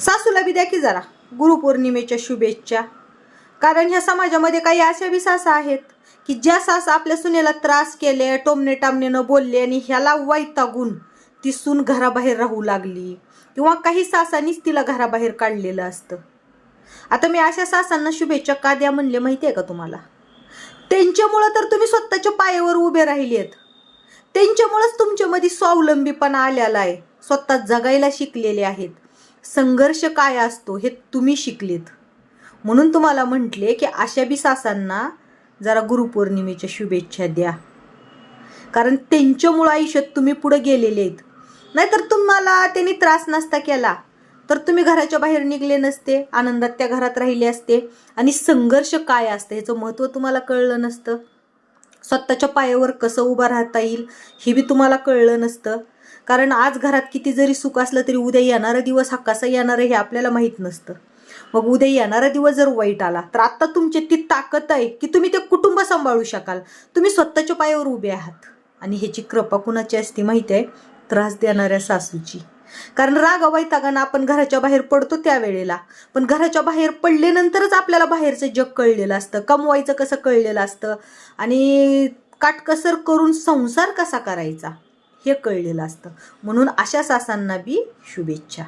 सासूला बी द्या की जरा गुरुपौर्णिमेच्या शुभेच्छा. कारण ह्या समाजामध्ये काही अशा बी सासा आहेत की ज्या सास आपल्या सुनेला त्रास केले टोमने टामनेनं बोलले आणि ह्याला वैतागून ती सून घराबाहेर राहू लागली किंवा काही सासांनीच तिला घराबाहेर काढलेलं असतं. आता मी अशा सासांना शुभेच्छा का द्या म्हणले माहिती आहे का तुम्हाला? त्यांच्यामुळं तर तुम्ही स्वतःच्या पायावर उभे राहिले आहेत त्यांच्यामुळंच तुमच्यामध्ये स्वावलंबीपणा आलेला आहे. स्वतः जगायला शिकलेले आहेत. संघर्ष काय असतो हे तुम्ही शिकलेत. म्हणून तुम्हाला म्हटले की अशा बी सासांना जरा गुरुपौर्णिमेच्या शुभेच्छा द्या. कारण त्यांच्यामुळं आयुष्यात तुम्ही पुढे गेलेले आहेत. नाहीतर तुम्हाला त्यांनी त्रास नसता केला. तर तुम्ही घराच्या बाहेर निघले नसते आनंदात त्या घरात राहिले असते. आणि संघर्ष काय असतं ह्याचं महत्त्व तुम्हाला कळलं नसतं. स्वतःच्या पायावर कसं उभं राहता येईल हे बी तुम्हाला कळलं नसतं. कारण आज घरात किती जरी सुख असलं तरी उद्या येणारा दिवस हा कसा येणार आहे हे आपल्याला माहीत नसतं. मग उद्या येणारा दिवस जर वाईट आला तर आत्ता तुमची ती ताकद आहे की तुम्ही ते कुटुंब सांभाळू शकाल. तुम्ही स्वतःच्या पायावर उभे आहात. आणि ह्याची कृपा कुणाची असते माहिती आहे? त्रास देणाऱ्या सासूची. कारण राग वैतागानं आपण घराच्या बाहेर पडतो त्यावेळेला. पण घराच्या बाहेर पडल्यानंतरच आपल्याला बाहेरचं जग कळलेलं असतं. कमवायचं कसं कळलेलं असतं? आणि काटकसर करून संसार कसा करायचा? हे कळलेलं असतं. म्हणून अशा सासांना बी शुभेच्छा.